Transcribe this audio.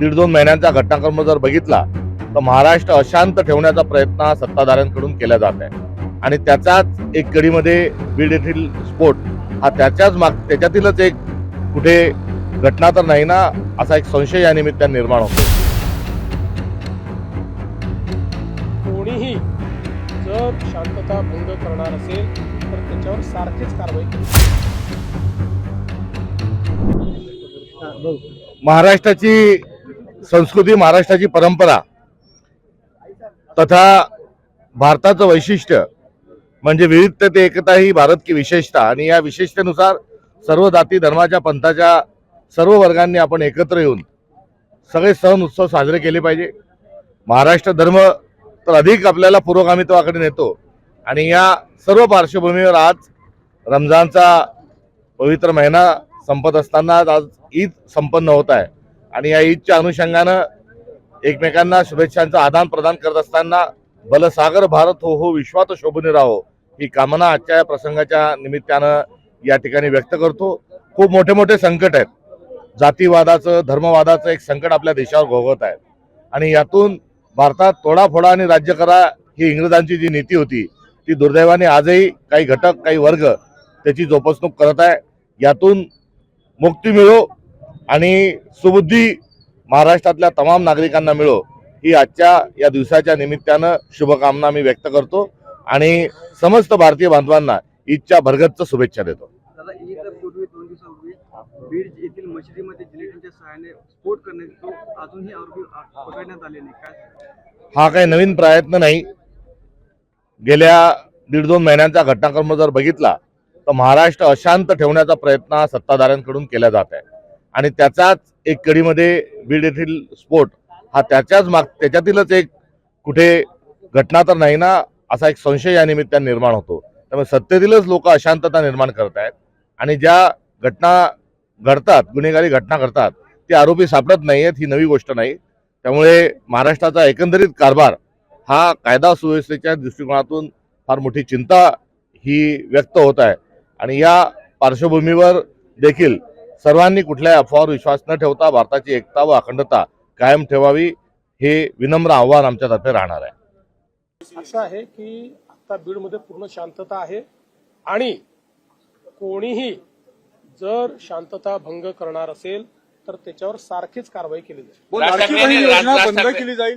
दीड दोन महिन्यांचा घटनाक्रम जर बघितला तर महाराष्ट्र अशांत ठेवण्याचा प्रयत्न सत्ताधाऱ्यांकडून केला जात आहे. आणि त्याचाच एक कडीमध्ये बीड येथील स्फोट हा त्याच्याच माग त्याच्यातीलच एक कुठे घटना तर नाही ना असा एक संशय या निमित्ताने निर्माण होतो. कोणीही जर शांतता भंग करणार असेल तर त्याच्यावर सारखीच कारवाई केली. महाराष्ट्राची संस्कृती महाराष्ट्राची परंपरा तथा भारताचं वैशिष्ट्य म्हणजे विविधते ते एकता ही भारत की विशेषता. आणि या विशेषतेनुसार सर्व जाती धर्माच्या पंथाच्या सर्व वर्गांनी आपण एकत्र येऊन सगळे सण उत्सव साजरे केले पाहिजे. महाराष्ट्र धर्म तर अधिक आपल्याला पुरोगामित्वाकडे नेतो. आणि या सर्व पार्श्वभूमीवर आज रमजानचा पवित्र महिना संपत असताना आज ईद संपन्न होत आहे. आणि या ईदच्या अनुषंगानं एकमेकांना शुभेच्छांचं आदान प्रदान करत असताना बलसागर भारत हो हो विश्वात शोभून राहो ही कामना आजच्या या प्रसंगाच्या निमित्तानं या ठिकाणी व्यक्त करतो. खूप मोठे मोठे संकट आहेत. जातीवादाचं धर्मवादाचं एक संकट आपल्या देशावर भोगवत आहे. आणि यातून भारतात तोडाफोडा आणि राज्य करा ही इंग्रजांची जी नीती होती ती दुर्दैवाने आजही काही घटक काही वर्ग त्याची जोपासणूक करत आहे. यातून मुक्ती मिळो आणि सुबुद्धी महाराष्ट्रातल्या तमाम नागरिकांना मिळो ही आजच्या या दिवसाच्या निमित्तानं शुभकामना मी व्यक्त करतो आणि समस्त भारतीय बांधवांना ईदच्या भरगतचं शुभेच्छा देतो. दादा ईद पूर्वी दोन दिवसापूर्वी बीड येथील मशिदीमध्ये जिलेटिनच्या सहाय्याने स्फोट करण्यात तो अजूनही आरोपी आ- पकडण्यात आले नाही. काय? हा काही नवीन प्रयत्न नाही. गेल्या दीड दोन महिन्यांचा घटनाक्रम जर बघितला तर महाराष्ट्र अशांत ठेवण्याचा प्रयत्न सत्ताधाऱ्यांकडून केला जात आहे. आणि त्याचाच एक कडीमध्ये बीड येथील स्फोट हा त्याच्याच माग त्याच्यातीलच एक कुठे घटना तर नाही ना असा एक संशय या निमित्ताने निर्माण होतो. त्यामुळे सत्तेतीलच लोक अशांतता निर्माण करत आहेत आणि ज्या घटना घडतात गुन्हेगारी घटना घडतात ते आरोपी सापडत नाही आहेत ही नवी गोष्ट नाही. त्यामुळे महाराष्ट्राचा एकंदरीत कारभार हा कायदा सुव्यवस्थेच्या दृष्टिकोनातून फार मोठी चिंता ही व्यक्त होत आहे. आणि या पार्श्वभूमीवर देखील सर्वांनी कुठल्याही अफवावर विश्वास न ठेवता भारताची एकता व अखंडता कायम ठेवावी हे विनम्र आव्हान आमच्यातर्फे राहणार आहे. असं आहे की आता बीडमध्ये पूर्ण शांतता आहे आणि कोणीही जर शांतता भंग करणार असेल तर त्याच्यावर सारखीच कारवाई केली जाईल. केली जाईल.